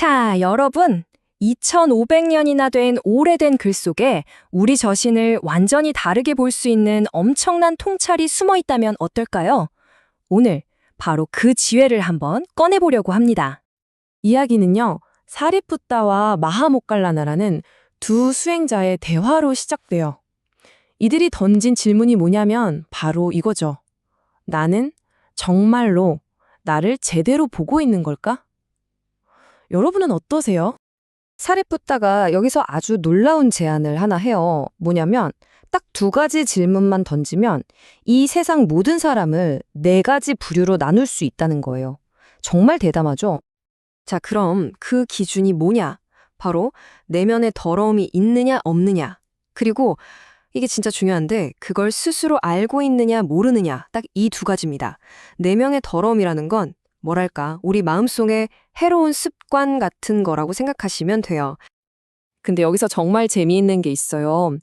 자, 여러분. 2500년이나 된 오래된 글 속에 우리 자신을 완전히 다르게 볼 수 있는 엄청난 통찰이 숨어 있다면 어떨까요? 오늘 바로 그 지혜를 한번 꺼내보려고 합니다. 이야기는요, 사리푸타와 마하모칼라나라는 두 수행자의 대화로 시작돼요. 이들이 던진 질문이 뭐냐면 바로 이거죠. 나는 정말로 나를 제대로 보고 있는 걸까? 여러분은 어떠세요? 사리푸타가 여기서 아주 놀라운 제안을 하나 해요. 뭐냐면 딱 두 가지 질문만 던지면 이 세상 모든 사람을 네 가지 부류로 나눌 수 있다는 거예요. 정말 대담하죠? 자, 그럼 그 기준이 뭐냐? 바로 내면의 더러움이 있느냐 없느냐. 그리고 이게 진짜 중요한데 그걸 스스로 알고 있느냐 모르느냐 딱 이 두 가지입니다. 내면의 더러움이라는 건 뭐랄까 우리 마음속에 해로운 습관 같은 거라고 생각하시면 돼요. 근데 여기서 정말 재미있는 게 있어요.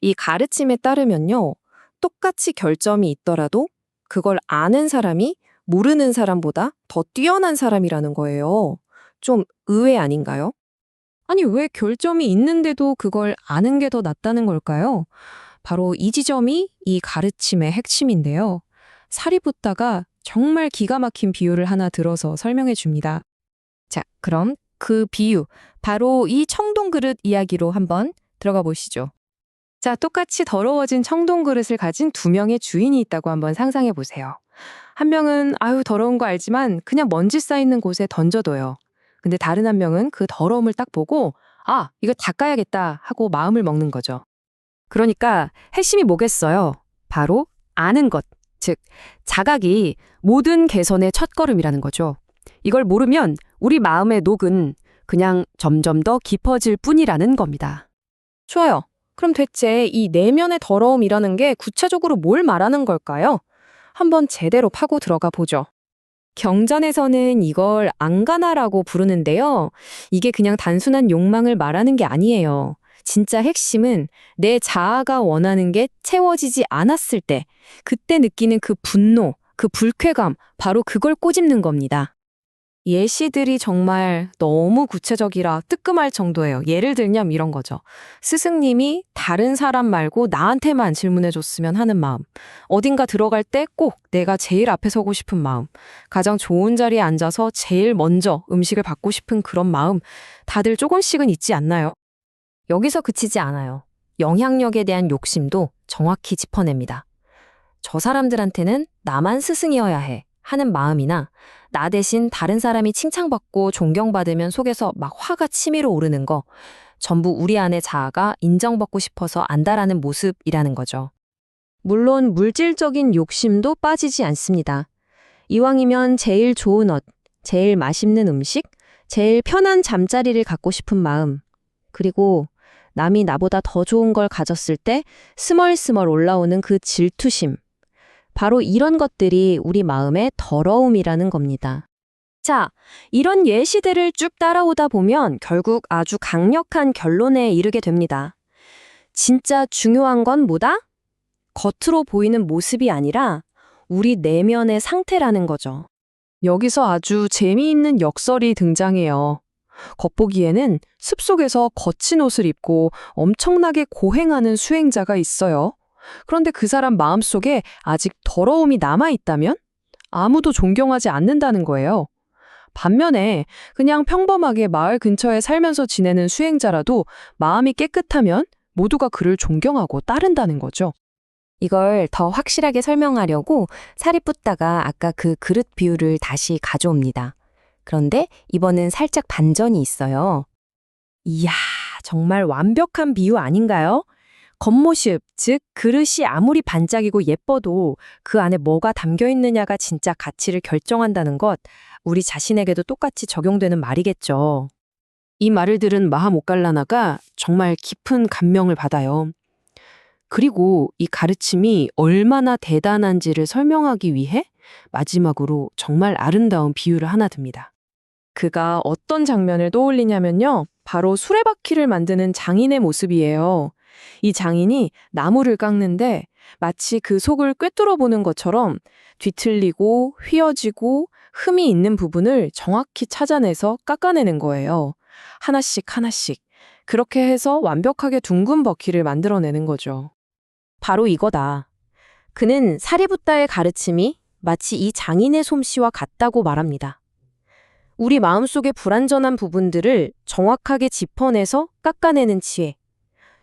이 가르침에 따르면요. 똑같이 결점이 있더라도 그걸 아는 사람이 모르는 사람보다 더 뛰어난 사람이라는 거예요. 좀 의외 아닌가요? 아니, 왜 결점이 있는데도 그걸 아는 게 더 낫다는 걸까요? 바로 이 지점이 이 가르침의 핵심인데요. 사리부타가 정말 기가 막힌 비유를 하나 들어서 설명해 줍니다. 자, 그럼 그 비유, 바로 이 청동 그릇 이야기로 한번 들어가 보시죠. 자, 똑같이 더러워진 청동 그릇을 가진 두 명의 주인이 있다고 한번 상상해 보세요. 한 명은 아유 더러운 거 알지만 그냥 먼지 쌓이는 곳에 던져둬요. 근데 다른 한 명은 그 더러움을 딱 보고 아, 이거 닦아야겠다 하고 마음을 먹는 거죠. 그러니까 핵심이 뭐겠어요? 바로 아는 것, 즉 자각이 모든 개선의 첫걸음이라는 거죠. 이걸 모르면 우리 마음의 녹은 그냥 점점 더 깊어질 뿐이라는 겁니다. 좋아요. 그럼 대체 이 내면의 더러움이라는 게 구체적으로 뭘 말하는 걸까요? 한번 제대로 파고 들어가 보죠. 경전에서는 이걸 안가나라고 부르는데요. 이게 그냥 단순한 욕망을 말하는 게 아니에요. 진짜 핵심은 내 자아가 원하는 게 채워지지 않았을 때, 그때 느끼는 그 분노, 그 불쾌감, 바로 그걸 꼬집는 겁니다. 예시들이 정말 너무 구체적이라 뜨끔할 정도예요. 예를 들면 이런 거죠. 스승님이 다른 사람 말고 나한테만 질문해 줬으면 하는 마음. 어딘가 들어갈 때 꼭 내가 제일 앞에 서고 싶은 마음. 가장 좋은 자리에 앉아서 제일 먼저 음식을 받고 싶은 그런 마음. 다들 조금씩은 있지 않나요? 여기서 그치지 않아요. 영향력에 대한 욕심도 정확히 짚어냅니다. 저 사람들한테는 나만 스승이어야 해 하는 마음이나 나 대신 다른 사람이 칭찬받고 존경받으면 속에서 막 화가 치밀어 오르는 거 전부 우리 안의 자아가 인정받고 싶어서 안다라는 모습이라는 거죠. 물론 물질적인 욕심도 빠지지 않습니다. 이왕이면 제일 좋은 옷, 제일 맛있는 음식, 제일 편한 잠자리를 갖고 싶은 마음, 그리고 남이 나보다 더 좋은 걸 가졌을 때 스멀스멀 올라오는 그 질투심. 바로 이런 것들이 우리 마음의 더러움이라는 겁니다. 자, 이런 예시들을 쭉 따라오다 보면 결국 아주 강력한 결론에 이르게 됩니다. 진짜 중요한 건 뭐다? 겉으로 보이는 모습이 아니라 우리 내면의 상태라는 거죠. 여기서 아주 재미있는 역설이 등장해요. 겉보기에는 숲속에서 거친 옷을 입고 엄청나게 고행하는 수행자가 있어요. 그런데 그 사람 마음속에 아직 더러움이 남아있다면 아무도 존경하지 않는다는 거예요. 반면에 그냥 평범하게 마을 근처에 살면서 지내는 수행자라도 마음이 깨끗하면 모두가 그를 존경하고 따른다는 거죠. 이걸 더 확실하게 설명하려고 사리뿌다가 아까 그 그릇 비유를 다시 가져옵니다. 그런데 이번은 살짝 반전이 있어요. 이야, 정말 완벽한 비유 아닌가요? 겉모습, 즉 그릇이 아무리 반짝이고 예뻐도 그 안에 뭐가 담겨 있느냐가 진짜 가치를 결정한다는 것, 우리 자신에게도 똑같이 적용되는 말이겠죠. 이 말을 들은 마하모칼라나가 정말 깊은 감명을 받아요. 그리고 이 가르침이 얼마나 대단한지를 설명하기 위해 마지막으로 정말 아름다운 비유를 하나 듭니다. 그가 어떤 장면을 떠올리냐면요. 바로 수레바퀴를 만드는 장인의 모습이에요. 이 장인이 나무를 깎는데 마치 그 속을 꿰뚫어 보는 것처럼 뒤틀리고 휘어지고 흠이 있는 부분을 정확히 찾아내서 깎아내는 거예요. 하나씩 하나씩. 그렇게 해서 완벽하게 둥근 버키를 만들어내는 거죠. 바로 이거다. 그는 사리붓다의 가르침이 마치 이 장인의 솜씨와 같다고 말합니다. 우리 마음속의 불완전한 부분들을 정확하게 짚어내서 깎아내는 지혜.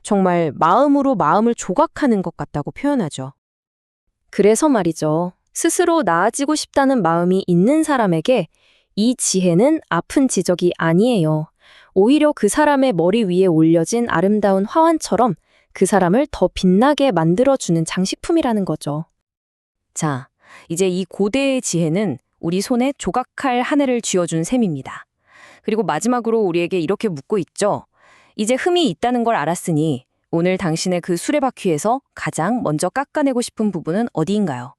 정말 마음으로 마음을 조각하는 것 같다고 표현하죠. 그래서 말이죠. 스스로 나아지고 싶다는 마음이 있는 사람에게 이 지혜는 아픈 지적이 아니에요. 오히려 그 사람의 머리 위에 올려진 아름다운 화환처럼 그 사람을 더 빛나게 만들어주는 장식품이라는 거죠. 자, 이제 이 고대의 지혜는 우리 손에 조각할 한 해를 쥐어준 셈입니다. 그리고 마지막으로 우리에게 이렇게 묻고 있죠. 이제 흠이 있다는 걸 알았으니 오늘 당신의 그 수레바퀴에서 가장 먼저 깎아내고 싶은 부분은 어디인가요?